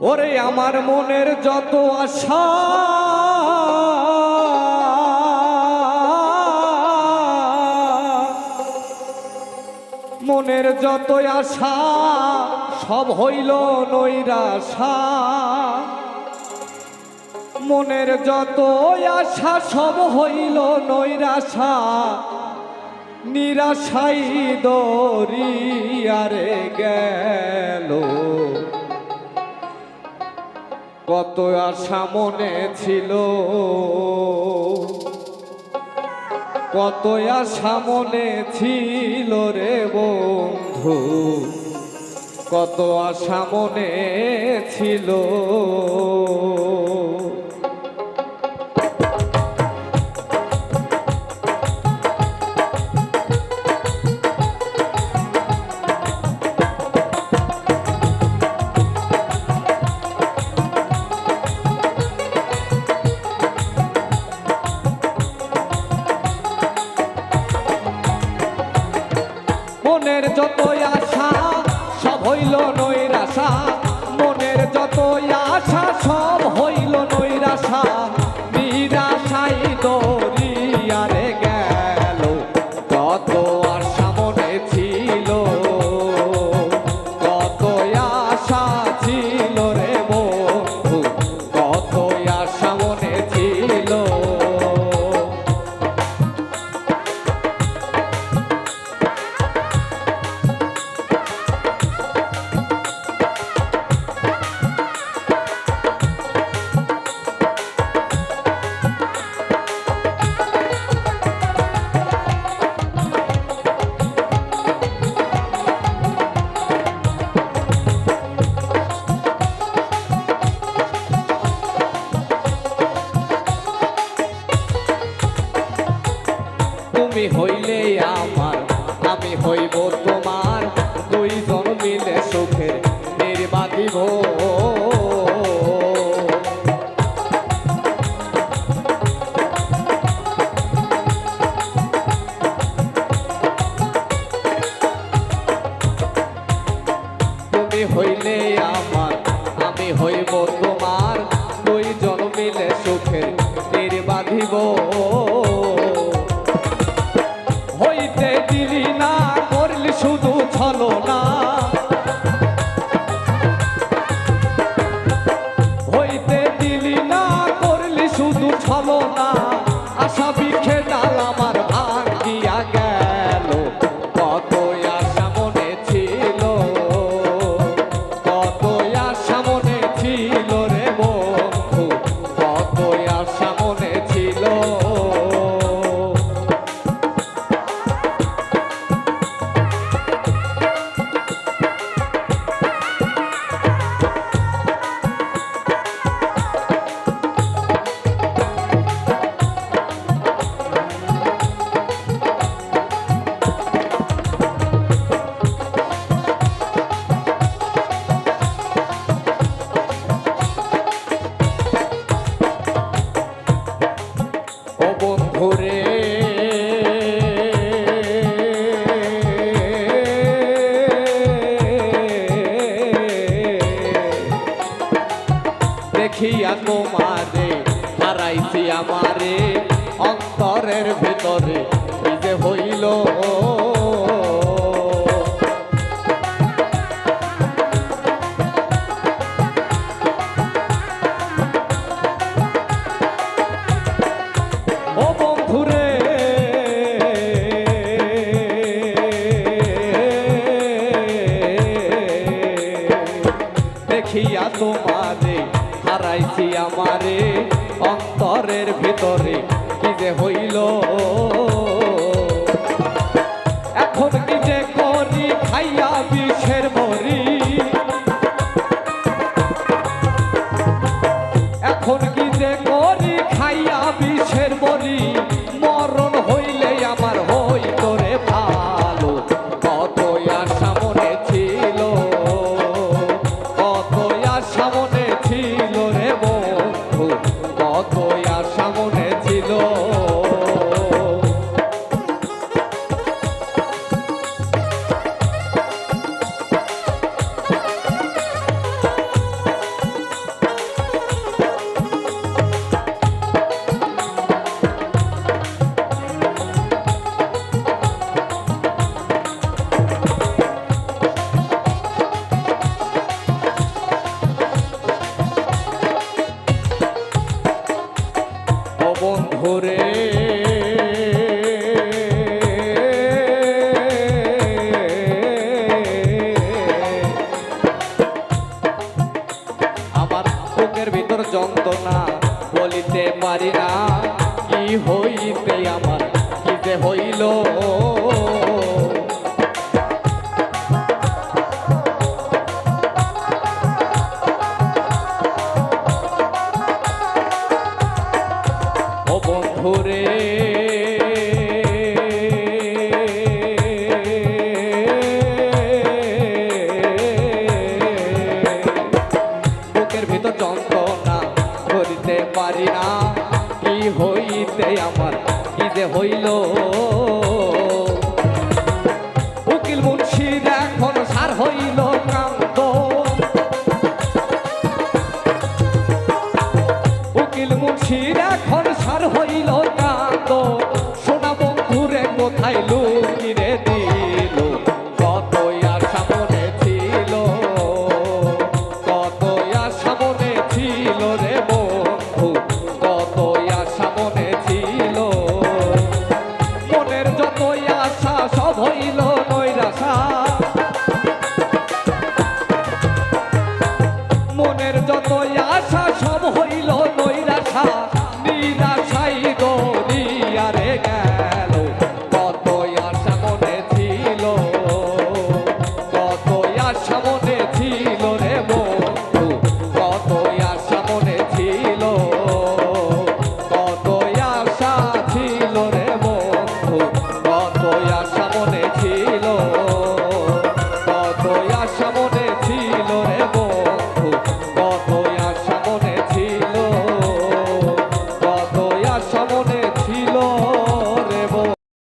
ওরে আমার মনের যত আশা। মনের যত আশা, সব হইল নৈরাশা। মনের যত আশা, সব হইল নৈরাশা। নিরাশাই দরিয়ারে গেল। কত আশা মনে ছিল। কত আশা মনে ছিল রে বন্ধু। কত আশা মনে ছিল। মনের যত আশা সব হইল নৈরাশা। মনের যত আশা সব তুমি হইলে আমার, আমি হইব তোমার। দুইজন মিলে সুখের নির্বাদিব তুমি হইলে আমার, আমি হইব তোমার। দুইজন মিলে সুখের নির্বাধিব দেখিয়া তোমারে হারাইছি আমারে অন্তরের ভিতরে যে হইল। তোমারে আমারে অন্তরের ভিতরে বন্ধুরে আমার বুকের ভিতর যন্ত্রণা বলিতে পারি না কি হইতে আমার কি যে হইল? পারি না। কি হইতে আমার, কি যে হইল? উকিল মুন্সির এখন সার হইল এখন সার হইল কান্ত সোনা বন্ধুরে কোথায় লুকিরে